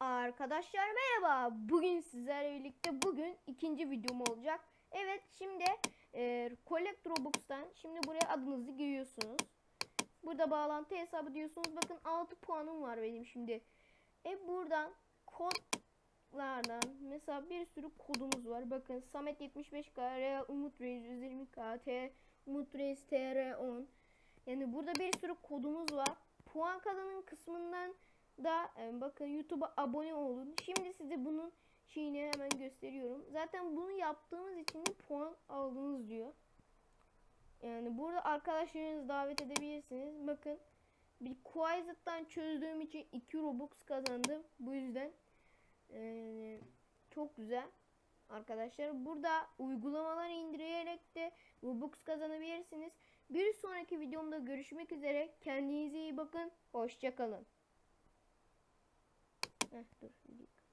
Arkadaşlar merhaba. Bugün sizlerle birlikte bugün ikinci videom olacak. Evet şimdi e, Collect Robux'tan şimdi buraya adınızı giriyorsunuz. Burada bağlantı hesabı diyorsunuz. Bakın 6 puanım var benim şimdi. E buradan kodlardan mesela bir sürü kodumuz var. Bakın Samet 75K, Real Umut Reis 120K, T Umut Reis TR10. Yani burada bir sürü kodumuz var. Puan kazanın kısmından da e, bakın YouTube'a abone olun. Şimdi size bunun şeyini hemen gösteriyorum. Zaten bunu yaptığımız için de puan aldınız diyor. Yani burada arkadaşlarınızı davet edebilirsiniz. Bakın bir Quizlet'tan çözdüğüm için 2 Robux kazandım. Bu yüzden e, çok güzel arkadaşlar. Burada uygulamaları indirerek de Robux kazanabilirsiniz. Bir sonraki videomda görüşmek üzere. Kendinize iyi bakın. Hoşçakalın. Эх, дурник.